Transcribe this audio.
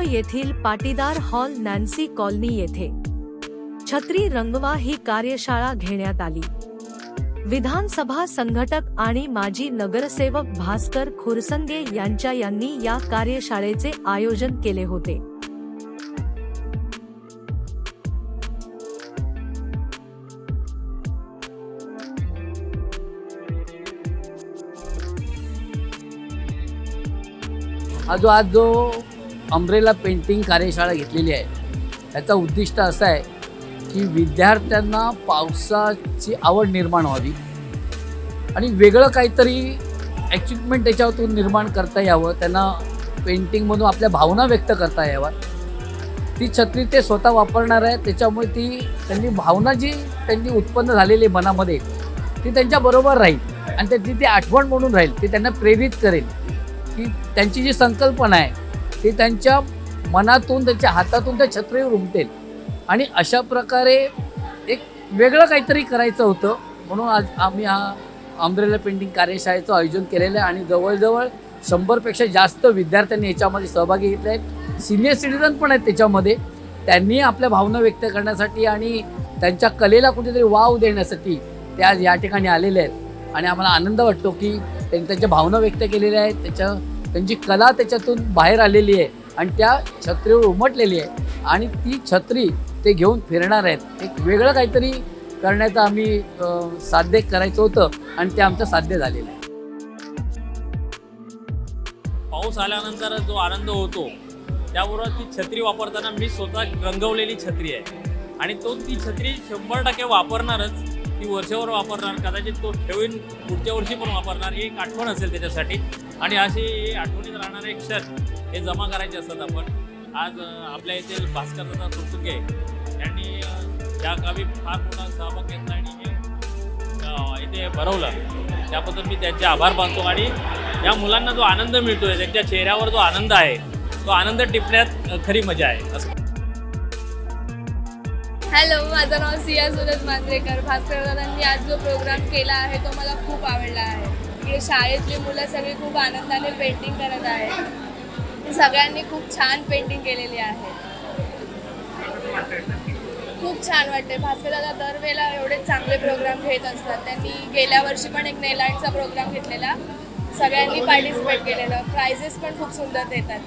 येथील Patidar hall Nancy colony येथे. छत्री रंगवा ही कार्यशाळा घेण्यात आली. विधानसभा संघटक आणि माजी नगरसेवक भास्कर खुरसंगे यांच्या यांनी या कार्यशाळेचे आयोजन केले होते. हा जो आज जो अम्ब्रेला पेंटिंग कार्यशाळा घेतलेली आहे. त्याचा उद्दिष्ट असा आहे की विद्यार्थ्यांना पावसाची आवड निर्माण व्हावी आणि वेगळं काहीतरी ॲचिवमेंट त्याच्यातून निर्माण करता यावं त्यांना पेंटिंगमधून आपल्या भावना व्यक्त करता याव्या ती छत्री ते स्वतः वापरणार आहे त्याच्यामुळे ती त्यांनी भावना जी त्यांनी उत्पन्न झालेली आहे मनामध्ये ती त्यांच्याबरोबर राहील आणि त्याची ती आठवण म्हणून राहील ती त्यांना प्रेरित करेल. की त्यांची जी संकल्पना आहे ती त्यांच्या मनातून त्यांच्या हातातून त्या छत्रीवर उमटेल आणि अशा प्रकारे एक वेगळं काहीतरी करायचं होतं. म्हणून आज आम्ही हा आंब्रेला पेंटिंग कार्यशाळेचं आयोजन केलेलं आहे. आणि जवळजवळ शंभरपेक्षा जास्त विद्यार्थ्यांनी याच्यामध्ये सहभागी घेतले आहेत. सिनियर सिटीजन पण आहेत त्याच्यामध्ये. त्यांनी आपल्या भावना व्यक्त करण्यासाठी आणि त्यांच्या कलेला कुठेतरी वाव देण्यासाठी ते आज या ठिकाणी आलेले आहेत. आणि आम्हाला आनंद वाटतो की त्यांच्या भावना व्यक्त केलेल्या आहेत त्याच्या त्यांची कला त्याच्यातून बाहेर आलेली आहे आणि त्या छत्रीवर उमटलेली आहे. आणि ती छत्री ते घेऊन फिरणार आहेत. एक वेगळं काहीतरी करण्याचं आम्ही साध्य करायचं होतं आणि ते आमचं साध्य झालेलं आहे. पाऊस आल्यानंतर जो आनंद होतो त्याबरोबर ती छत्री वापरताना मी स्वतः रंगवलेली छत्री आहे. आणि तो ती छत्री शंभर टक्के वापरणारच. ती वर्षभर वापरणार कदाचित तो ठेवीन पुढच्या वर्षी पण वापरणार ही एक आठवण असेल त्याच्यासाठी. आणि अशी आठवणीत राहणारे क्षण हे जमा करायचे असतात आपण. आज आपल्या येथील भास्करदादा सुटसुके यांनी अं, या गावी फार मोठा सहभाग घेतला आणि इथे भरवलं. त्याबद्दल मी त्यांचे आभार मानतो आणि या मुलांना जो आनंद मिळतोय त्यांच्या चेहऱ्यावर जो आनंद आहे तो आनंद टिपण्यात खरी मजा आहे. असं हॅलो माझं नाव सिया सुरज मांजरेकर भास्कर दादांनी आज जो प्रोग्राम केला आहे तो मला खूप आवडला आहे. इकडे शाळेतली मुलं सगळी खूप आनंदाने पेंटिंग करत आहेत. सगळ्यांनी खूप छान पेंटिंग केलेली आहे. खूप छान वाटते भास्कर दादा दरवेळेला एवढे चांगले प्रोग्राम घेत असतात. त्यांनी गेल्या वर्षी पण एक नेल प्रोग्राम घेतलेला. सगळ्यांनी पार्टिसिपेट केलेलं. प्राइजेस पण खूप सुंदर देतात.